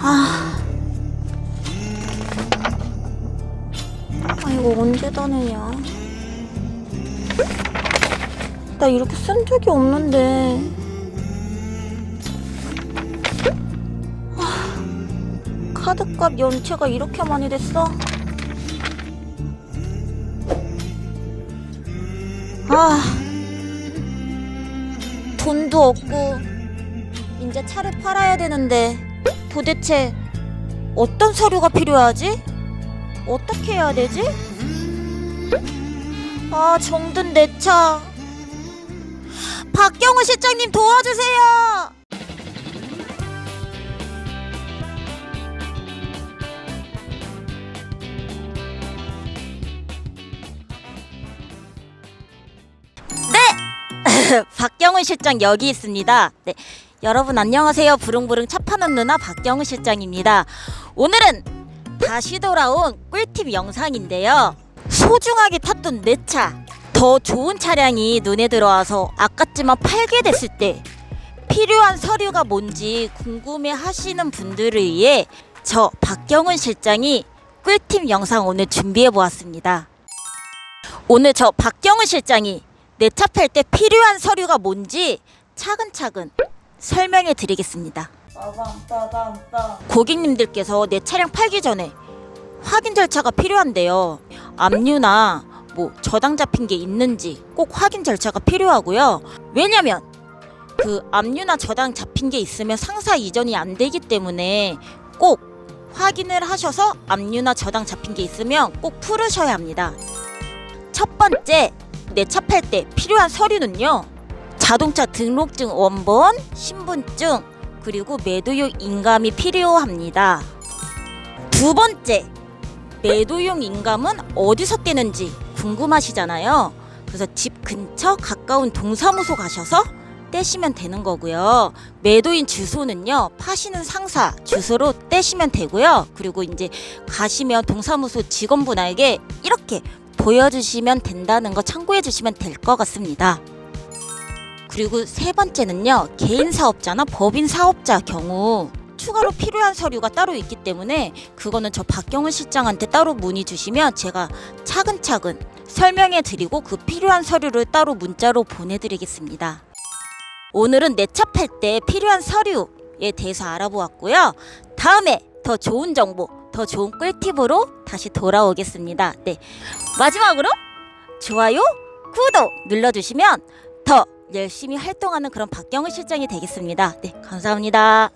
아. 아, 이거 언제 다 내냐? 나 이렇게 쓴 적이 없는데. 아, 카드값 연체가 이렇게 많이 됐어? 아, 돈도 없고, 이제 차를 팔아야 되는데, 도대체 어떤 서류가 필요하지? 어떻게 해야 되지? 아, 정든 내 차. 박경우 실장님 도와주세요! 네! 박경훈 실장 여기 있습니다. 네. 여러분 안녕하세요. 부릉부릉 차 파는 누나 박경훈 실장입니다. 오늘은 다시 돌아온 꿀팁 영상인데요. 소중하게 탔던 내 차. 더 좋은 차량이 눈에 들어와서 아깝지만 팔게 됐을 때 필요한 서류가 뭔지 궁금해 하시는 분들을 위해 저 박경훈 실장이 꿀팁 영상 오늘 준비해 보았습니다. 오늘 저 박경훈 실장이 내 차 팔 때 필요한 서류가 뭔지 차근차근 설명해 드리겠습니다. 고객님들께서 내 차량 팔기 전에 확인 절차가 필요한데요. 압류나 뭐 저당 잡힌 게 있는지 꼭 확인 절차가 필요하고요. 왜냐면 그 압류나 저당 잡힌 게 있으면 상사 이전이 안 되기 때문에 꼭 확인을 하셔서 압류나 저당 잡힌 게 있으면 꼭 풀으셔야 합니다. 첫 번째, 내 차 팔 때 필요한 서류는요. 자동차 등록증 원본, 신분증, 그리고 매도용 인감이 필요합니다. 두 번째, 매도용 인감은 어디서 떼는지 궁금하시잖아요. 그래서 집 근처 가까운 동사무소 가셔서 떼시면 되는 거고요. 매도인 주소는요, 파시는 상사 주소로 떼시면 되고요. 그리고 이제 가시면 동사무소 직원분에게 이렇게 보여주시면 된다는 거 참고해 주시면 될 것 같습니다. 그리고 세 번째는요, 개인 사업자나 법인 사업자 경우 추가로 필요한 서류가 따로 있기 때문에 그거는 저 박경훈 실장한테 따로 문의 주시면 제가 차근차근 설명해 드리고 그 필요한 서류를 따로 문자로 보내드리겠습니다. 오늘은 내 차 팔 때 필요한 서류에 대해서 알아보았고요. 다음에 더 좋은 정보, 더 좋은 꿀팁으로 다시 돌아오겠습니다. 네. 마지막으로 좋아요, 구독 눌러주시면 더 열심히 활동하는 그런 박경훈 실장이 되겠습니다. 네, 감사합니다.